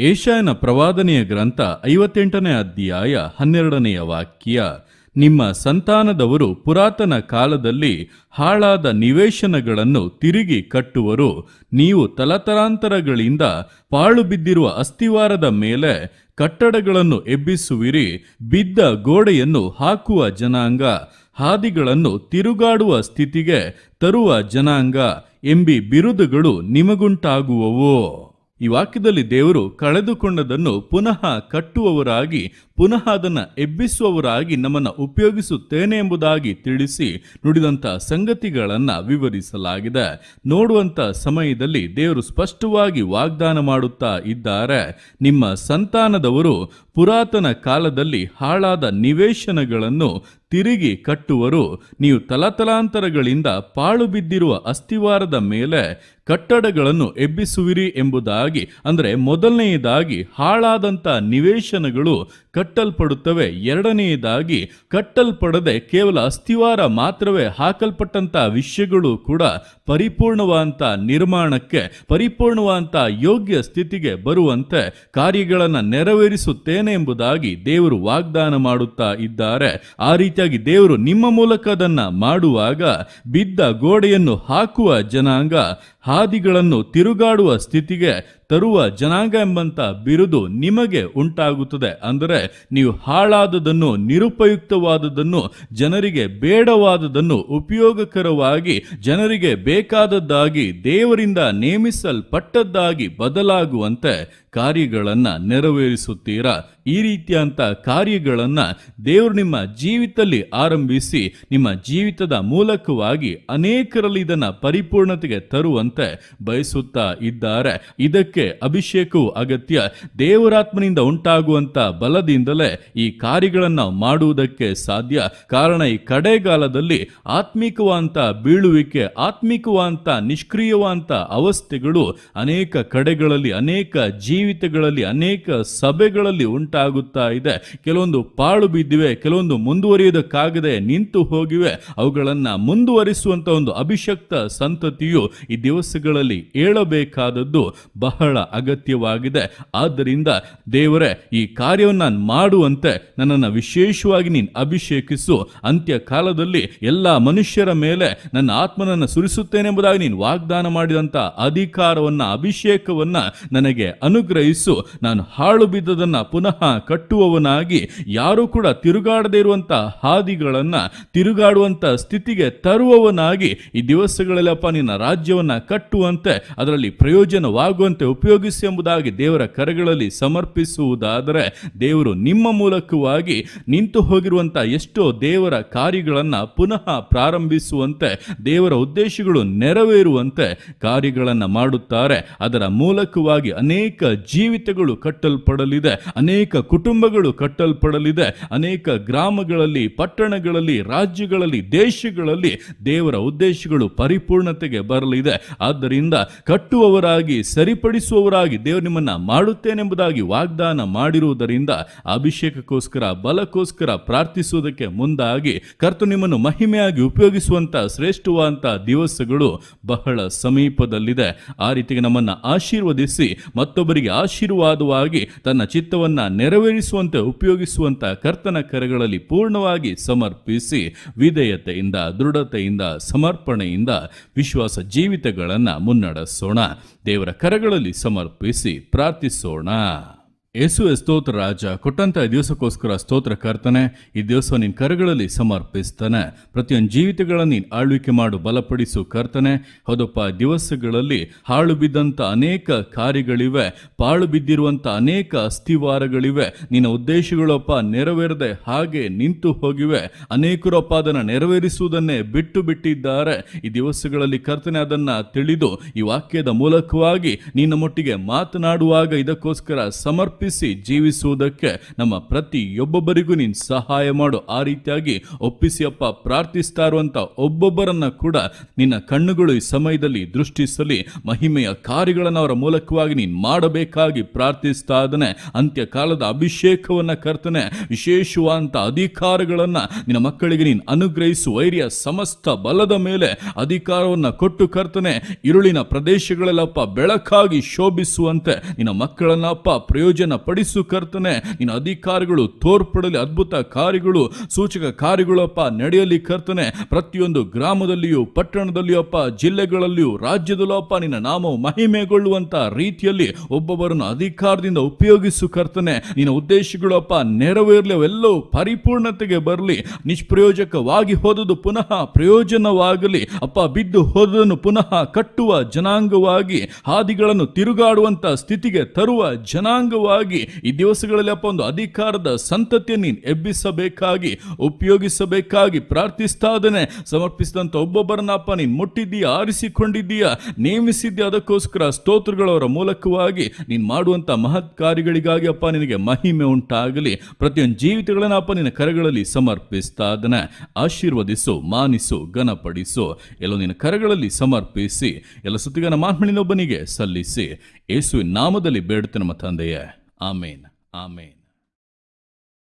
ಏಷಾಯನ ಪ್ರವಾದನೆಯ ಗ್ರಂಥ ಐವತ್ತೆಂಟನೇ ಅಧ್ಯಾಯ ಹನ್ನೆರಡನೆಯ ವಾಕ್ಯ, ನಿಮ್ಮ ಸಂತಾನದವರು ಪುರಾತನ ಕಾಲದಲ್ಲಿ ಹಾಳಾದ ನಿವೇಶನಗಳನ್ನು ತಿರುಗಿ ಕಟ್ಟುವರು. ನೀವು ತಲತರಾಂತರಗಳಿಂದ ಪಾಳು ಬಿದ್ದಿರುವ ಅಸ್ಥಿವಾರದ ಮೇಲೆ ಕಟ್ಟಡಗಳನ್ನು ಎಬ್ಬಿಸುವಿರಿ. ಬಿದ್ದ ಗೋಡೆಯನ್ನು ಹಾಕುವ ಜನಾಂಗ, ಹಾದಿಗಳನ್ನು ತಿರುಗಾಡುವ ಸ್ಥಿತಿಗೆ ತರುವ ಜನಾಂಗ ಎಂಬಿ ಬಿರುದುಗಳು ನಿಮಗುಂಟಾಗುವವು. ಈ ವಾಕ್ಯದಲ್ಲಿ ದೇವರು ಕಳೆದುಕೊಂಡದನ್ನು ಪುನಃ ಕಟ್ಟುವವರಾಗಿ ಪುನಃ ಅದನ್ನು ಎಬ್ಬಿಸುವವರಾಗಿ ನಮ್ಮನ್ನು ಉಪಯೋಗಿಸುತ್ತೇನೆ ಎಂಬುದಾಗಿ ತಿಳಿಸಿ ನುಡಿದಂಥ ಸಂಗತಿಗಳನ್ನು ವಿವರಿಸಲಾಗಿದೆ. ನೋಡುವಂಥ ಸಮಯದಲ್ಲಿ ದೇವರು ಸ್ಪಷ್ಟವಾಗಿ ವಾಗ್ದಾನ ಮಾಡುತ್ತಾ ಇದ್ದಾರೆ. ನಿಮ್ಮ ಸಂತಾನದವರು ಪುರಾತನ ಕಾಲದಲ್ಲಿ ಹಾಳಾದ ನಿವೇಶನಗಳನ್ನು ತಿರುಗಿ ಕಟ್ಟುವರು. ನೀವು ತಲತಲಾಂತರಗಳಿಂದ ಪಾಳು ಬಿದ್ದಿರುವ ಅಸ್ಥಿವಾರದ ಮೇಲೆ ಕಟ್ಟಡಗಳನ್ನು ಎಬ್ಬಿಸುವಿರಿ ಎಂಬುದಾಗಿ, ಅಂದರೆ ಮೊದಲನೆಯದಾಗಿ ಹಾಳಾದಂಥ ನಿವೇಶನಗಳು ಕಟ್ಟಲ್ಪಡುತ್ತವೆ. ಎರಡನೆಯದಾಗಿ, ಕಟ್ಟಲ್ಪಡದೆ ಕೇವಲ ಅಸ್ಥಿವಾರ ಮಾತ್ರವೇ ಹಾಕಲ್ಪಟ್ಟಂಥ ವಿಷಯಗಳು ಕೂಡ ಪರಿಪೂರ್ಣವಾದಂಥ ನಿರ್ಮಾಣಕ್ಕೆ ಪರಿಪೂರ್ಣವಾದಂಥ ಯೋಗ್ಯ ಸ್ಥಿತಿಗೆ ಬರುವಂತೆ ಕಾರ್ಯಗಳನ್ನು ನೆರವೇರಿಸುತ್ತೇನೆ ಎಂಬುದಾಗಿ ದೇವರು ವಾಗ್ದಾನ ಮಾಡುತ್ತಾ ಇದ್ದಾರೆ. ಆ ರೀತಿಯಾಗಿ ದೇವರು ನಿಮ್ಮ ಮೂಲಕ ಅದನ್ನು ಮಾಡುವಾಗ ಬಿದ್ದ ಗೋಡೆಯನ್ನು ಹಾಕುವ ಜನಾಂಗ, ಹಾದಿಗಳನ್ನು ತಿರುಗಾಡುವ ಸ್ಥಿತಿಗೆ ತರುವ ಜನಾಂಗ ಎಂಬಂತ ಬಿರುದು ನಿಮಗೆ ಉಂಟಾಗುತ್ತದೆ. ಅಂದರೆ ನೀವು ಹಾಳಾದದನ್ನು ನಿರುಪಯುಕ್ತವಾದದನ್ನು ಜನರಿಗೆ ಬೇಡವಾದದನ್ನು ಉಪಯೋಗಕರವಾಗಿ, ಜನರಿಗೆ ಬೇಕಾದದ್ದಾಗಿ, ದೇವರಿಂದ ನೇಮಿಸಲ್ಪಟ್ಟದ್ದಾಗಿ ಬದಲಾಗುವಂತೆ ಕಾರ್ಯಗಳನ್ನು ನೆರವೇರಿಸುತ್ತೀರಾ? ಈ ರೀತಿಯಂತ ಕಾರ್ಯಗಳನ್ನು ದೇವರು ನಿಮ್ಮ ಜೀವಿತದಲ್ಲಿ ಆರಂಭಿಸಿ ನಿಮ್ಮ ಜೀವಿತದ ಮೂಲಕವಾಗಿ ಅನೇಕರಲ್ಲಿ ಇದನ್ನು ಪರಿಪೂರ್ಣತೆಗೆ ತರುವಂತೆ ಬಯಸುತ್ತಾ ಇದ್ದಾರೆ. ಇದಕ್ಕೆ ಅಭಿಷೇಕವು ಅಗತ್ಯ. ದೇವರಾತ್ಮನಿಂದ ಉಂಟಾಗುವಂಥ ಬಲದಿಂದಲೇ ಈ ಕಾರ್ಯಗಳನ್ನು ಮಾಡುವುದಕ್ಕೆ ಸಾಧ್ಯ. ಕಾರಣ ಈ ಕಡೆಗಾಲದಲ್ಲಿ ಆತ್ಮಿಕವಾದ ಬೀಳುವಿಕೆ ಆತ್ಮಿಕವಾದ ನಿಷ್ಕ್ರಿಯವಾದ ಅವಸ್ಥೆಗಳು ಅನೇಕ ಕಡೆಗಳಲ್ಲಿ, ಅನೇಕ ಜೀವಿತಗಳಲ್ಲಿ, ಅನೇಕ ಸಭೆಗಳಲ್ಲಿ ಉಂಟಾಗುತ್ತಾ ಇದೆ. ಕೆಲವೊಂದು ಪಾಳು ಬಿದ್ದಿವೆ ಕೆಲವೊಂದು ಮುಂದುವರಿಯೋದಕ್ಕಾಗದೆ ನಿಂತು ಹೋಗಿವೆ. ಅವುಗಳನ್ನು ಮುಂದುವರಿಸುವಂತ ಒಂದು ಅಭಿಷಕ್ತ ಸಂತತಿಯು ಈ ದಿವಸಗಳಲ್ಲಿ ಏಳಬೇಕಾದದ್ದು ಬಹಳ ಅಗತ್ಯವಾಗಿದೆ. ಆದ್ದರಿಂದ ದೇವರೇ, ಈ ಕಾರ್ಯವನ್ನು ನಾನು ಮಾಡುವಂತೆ ನನ್ನನ್ನು ವಿಶೇಷವಾಗಿ ನೀನು ಅಭಿಷೇಕಿಸು. ಅಂತ್ಯ ಕಾಲದಲ್ಲಿ ಎಲ್ಲ ಮನುಷ್ಯರ ಮೇಲೆ ನನ್ನ ಆತ್ಮನನ್ನು ಸುರಿಸುತ್ತೇನೆ ಎಂಬುದಾಗಿ ನೀನು ವಾಗ್ದಾನ ಮಾಡಿದಂಥ ಅಧಿಕಾರವನ್ನ, ಅಭಿಷೇಕವನ್ನ ನನಗೆ ಅನುಗ್ರಹಿಸು. ನಾನು ಹಾಳು ಬಿದ್ದದನ್ನ ಪುನಃ ಕಟ್ಟುವವನಾಗಿ ಯಾರೂ ಕೂಡ ತಿರುಗಾಡದೇ ಇರುವಂತ ಹಾದಿಗಳನ್ನ ತಿರುಗಾಡುವಂಥ ಸ್ಥಿತಿಗೆ ತರುವವನಾಗಿ ಈ ದಿವಸಗಳಲ್ಲಪ್ಪ ನಿನ್ನ ರಾಜ್ಯವನ್ನ ಕಟ್ಟುವಂತೆ ಅದರಲ್ಲಿ ಪ್ರಯೋಜನವಾಗುವಂತೆ ಉಪಯೋಗಿಸಿ ಎಂಬುದಾಗಿ ದೇವರ ಕರೆಗಳಲ್ಲಿ ಸಮರ್ಪಿಸುವುದಾದರೆ ದೇವರು ನಿಮ್ಮ ಮೂಲಕವಾಗಿ ನಿಂತು ಹೋಗಿರುವಂತ ಎಷ್ಟೋ ದೇವರ ಕಾರ್ಯಗಳನ್ನ ಪುನಃ ಪ್ರಾರಂಭಿಸುವಂತೆ ದೇವರ ಉದ್ದೇಶಗಳು ನೆರವೇರುವಂತೆ ಕಾರ್ಯಗಳನ್ನ ಮಾಡುತ್ತಾರೆ. ಅದರ ಮೂಲಕವಾಗಿ ಅನೇಕ ಜೀವಿತಗಳು ಕಟ್ಟಲ್ಪಡಲಿದೆ. ಅನೇಕ ಕುಟುಂಬಗಳು ಕಟ್ಟಲ್ಪಡಲಿದೆ. ಅನೇಕ ಗ್ರಾಮಗಳಲ್ಲಿ, ಪಟ್ಟಣಗಳಲ್ಲಿ, ರಾಜ್ಯಗಳಲ್ಲಿ, ದೇಶಗಳಲ್ಲಿ ದೇವರ ಉದ್ದೇಶಗಳು ಪರಿಪೂರ್ಣತೆಗೆ ಬರಲಿದೆ. ಆದ್ದರಿಂದ ಕಟ್ಟುವವರಾಗಿ, ಸರಿಪಡಿಸುವವರಾಗಿ ದೇವರು ನಿಮ್ಮನ್ನ ಮಾಡುತ್ತೇನೆಂಬುದಾಗಿ ವಾಗ್ದಾನ ಮಾಡಿರುವುದರಿಂದ ಅಭಿಷೇಕಕ್ಕೋಸ್ಕರ, ಬಲಕ್ಕೋಸ್ಕರ ಪ್ರಾರ್ಥಿಸುವುದಕ್ಕೆ ಮುಂದಾಗಿ ಕರ್ತು ನಿಮ್ಮನ್ನು ಮಹಿಮೆಯಾಗಿ ಉಪಯೋಗಿಸುವಂತಹ ಶ್ರೇಷ್ಠವಾದಂತಹ ದಿವಸಗಳು ಬಹಳ ಸಮೀಪದಲ್ಲಿದೆ. ಆ ರೀತಿಗೆ ನಮ್ಮನ್ನ ಆಶೀರ್ವದಿಸಿ ಮತ್ತೊಬ್ಬರಿಗೆ ಆಶೀರ್ವಾದವಾಗಿ ತನ್ನ ಚಿತ್ತವನ್ನ ನೆರವೇರಿಸುವಂತೆ ಉಪಯೋಗಿಸುವಂತಹ ಕರ್ತನ ಕರೆಗಳಲ್ಲಿ ಪೂರ್ಣವಾಗಿ ಸಮರ್ಪಿಸಿ ವಿಧೇಯತೆಯಿಂದ, ದೃಢತೆಯಿಂದ, ಸಮರ್ಪಣೆಯಿಂದ ವಿಶ್ವಾಸ ಜೀವಿತಗಳನ್ನು ಮುನ್ನಡೆಸೋಣ. ದೇವರ ಕರೆಗಳಲ್ಲಿ ಸಮರ್ಪಿಸಿ ಪ್ರಾರ್ಥಿಸೋಣ. ಯೇಸು ಸ್ತೋತ್ರ ರಾಜ, ಕೊಟ್ಟಂತ ಈ ದಿವಸಕ್ಕೋಸ್ಕರ ಸ್ತೋತ್ರ ಕರ್ತನೆ, ಈ ದಿವಸ ನಿನ್ನ ಕರಗಳಲ್ಲಿ ಸಮರ್ಪಿಸ್ತಾನೆ. ಪ್ರತಿಯೊಂದು ಜೀವಿತಗಳನ್ನು ನೀನು ಆಳ್ವಿಕೆ ಮಾಡು, ಬಲಪಡಿಸು ಕರ್ತನೆ. ಹೌದಪ್ಪ ದಿವಸಗಳಲ್ಲಿ ಹಾಳು ಬಿದ್ದಂಥ ಅನೇಕ ಕಾರ್ಯಗಳಿವೆ, ಪಾಳು ಬಿದ್ದಿರುವಂಥ ಅನೇಕ ಅಸ್ಥಿವಾರಗಳಿವೆ. ನಿನ್ನ ಉದ್ದೇಶಗಳಪ್ಪ ನೆರವೇರದೆ ಹಾಗೆ ನಿಂತು ಹೋಗಿವೆ. ಅನೇಕರಪ್ಪ ಅದನ್ನು ನೆರವೇರಿಸುವುದನ್ನೇ ಬಿಟ್ಟು ಬಿಟ್ಟಿದ್ದಾರೆ. ಈ ದಿವಸಗಳಲ್ಲಿ ಕರ್ತನೆ ಅದನ್ನು ತಿಳಿದು, ಈ ವಾಕ್ಯದ ಮೂಲಕವಾಗಿ ನಿನ್ನ ಮೊಟ್ಟಿಗೆ ಮಾತನಾಡುವಾಗ ಇದಕ್ಕೋಸ್ಕರ ಸಮರ್ಪ ಸಮರ್ಪಿಸಿ ಜೀವಿಸುವುದಕ್ಕೆ ನಮ್ಮ ಪ್ರತಿಯೊಬ್ಬೊಬ್ಬರಿಗೂ ನೀನು ಸಹಾಯ ಮಾಡು. ಆ ರೀತಿಯಾಗಿ ಒಪ್ಪಿಸಿ ಅಪ್ಪ, ಪ್ರಾರ್ಥಿಸ್ತಾ ಇರುವಂತ ಒಬ್ಬೊಬ್ಬರನ್ನ ಕೂಡ ನಿನ್ನ ಕಣ್ಣುಗಳು ಈ ಸಮಯದಲ್ಲಿ ದೃಷ್ಟಿಸಲಿ, ಮಹಿಮೆಯ ಕಾರ್ಯಗಳನ್ನು ಅವರ ಮೂಲಕವಾಗಿ ನೀನು ಮಾಡಬೇಕಾಗಿ ಪ್ರಾರ್ಥಿಸ್ತಾ ಅಂತ್ಯ ಕಾಲದ ಅಭಿಷೇಕವನ್ನ ಕರ್ತನೆ, ವಿಶೇಷವಾದಂತ ಅಧಿಕಾರಗಳನ್ನ ನಿನ್ನ ಮಕ್ಕಳಿಗೆ ನೀನು ಅನುಗ್ರಹಿಸು. ವೈರ್ಯ ಸಮಸ್ತ ಬಲದ ಮೇಲೆ ಅಧಿಕಾರವನ್ನ ಕೊಟ್ಟು ಕರ್ತನೆ, ಇರುಳಿನ ಪ್ರದೇಶಗಳಲ್ಲಪ್ಪ ಬೆಳಕಾಗಿ ಶೋಭಿಸುವಂತೆ ನಿನ್ನ ಮಕ್ಕಳನ್ನಪ್ಪ ಪ್ರಯೋಜನ ಪಡಿಸು ಕರ್ತನೆ, ನಿನ್ನ ಅಧಿಕಾರಿಗಳು, ತೋರ್ಪಡಲಿ ಅದ್ಭುತ ಕಾರ್ಯಗಳು, ಸೂಚಕ ಕಾರ್ಯಗಳಪ್ಪ ನಡೆಯಲಿ ಕರ್ತನೆ. ಪ್ರತಿಯೊಂದು ಗ್ರಾಮದಲ್ಲಿಯೂ, ಪಟ್ಟಣದಲ್ಲಿಯೂ ಅಪ್ಪ, ಜಿಲ್ಲೆಗಳಲ್ಲಿಯೂ, ರಾಜ್ಯದಲ್ಲೂ ಅಪ್ಪ, ನಿನ್ನ ನಾಮವು ಮಹಿಮೆಗೊಳ್ಳುವಂತ ರೀತಿಯಲ್ಲಿ ಒಬ್ಬೊಬ್ಬರನ್ನು ಅಧಿಕಾರದಿಂದ ಉಪಯೋಗಿಸು ಕರ್ತನೆ. ನಿನ್ನ ಉದ್ದೇಶಗಳು ಅಪ್ಪ ನೆರವೇರಲಿ, ಅವೆಲ್ಲವೂ ಪರಿಪೂರ್ಣತೆಗೆ ಬರಲಿ. ನಿಷ್ಪ್ರಯೋಜಕವಾಗಿ ಹೋದದು ಪುನಃ ಪ್ರಯೋಜನವಾಗಲಿ. ಅಪ್ಪ, ಬಿದ್ದು ಹೋದನ್ನು ಪುನಃ ಕಟ್ಟುವ ಜನಾಂಗವಾಗಿ, ಹಾದಿಗಳನ್ನು ತಿರುಗಾಡುವಂತ ಸ್ಥಿತಿಗೆ ತರುವ ಜನಾಂಗವಾಗಿ ಈ ದಿವಸಗಳಲ್ಲಿ ಅಪ್ಪ ಒಂದು ಅಧಿಕಾರದ ಸಂತತಿಯನ್ನು ನೀನು ಎಬ್ಬಿಸಬೇಕಾಗಿ, ಉಪಯೋಗಿಸಬೇಕಾಗಿ ಪ್ರಾರ್ಥಿಸ್ತಾ ಸಮರ್ಪಿಸಿದಂಥ ಸಮರ್ಪಿಸಿದಂತ ಒಬ್ಬೊಬ್ಬರನ್ನಪ್ಪ ನೀನು ಮುಟ್ಟಿದ್ದೀಯಾ, ಆರಿಸಿಕೊಂಡಿದ್ದೀಯಾ, ನೇಮಿಸಿದ್ದೀಯ, ಅದಕ್ಕೋಸ್ಕರ ಸ್ತೋತ್ರಗಳವರ ಮೂಲಕವಾಗಿ ನೀನು ಮಾಡುವಂತ ಮಹತ್ ಕಾರ್ಯಗಳಿಗಾಗಿ ಅಪ್ಪ, ನಿನಗೆ ಮಹಿಮೆ ಉಂಟಾಗಲಿ. ಪ್ರತಿಯೊಂದು ಜೀವಿತಗಳನ್ನ ಅಪ್ಪ, ನಿನ್ನ ಕರಗಳಲ್ಲಿ ಸಮರ್ಪಿಸ್ತಾ ಆಶೀರ್ವದಿಸು, ಮಾನಿಸು, ಘನಪಡಿಸು. ಎಲ್ಲೋ ನಿನ್ನ ಕರಗಳಲ್ಲಿ ಸಮರ್ಪಿಸಿ, ಎಲ್ಲ ಸುತ್ತಿಗನ ಮಾನ್ಮಣಿನೊಬ್ಬನಿಗೆ ಸಲ್ಲಿಸಿ. ಯೇಸುವಿನ ನಾಮದಲ್ಲಿ ಬೇಡುತ್ತೆ ನಮ್ಮ ತಂದೆಯೇ. ആമേൻ ആമേൻ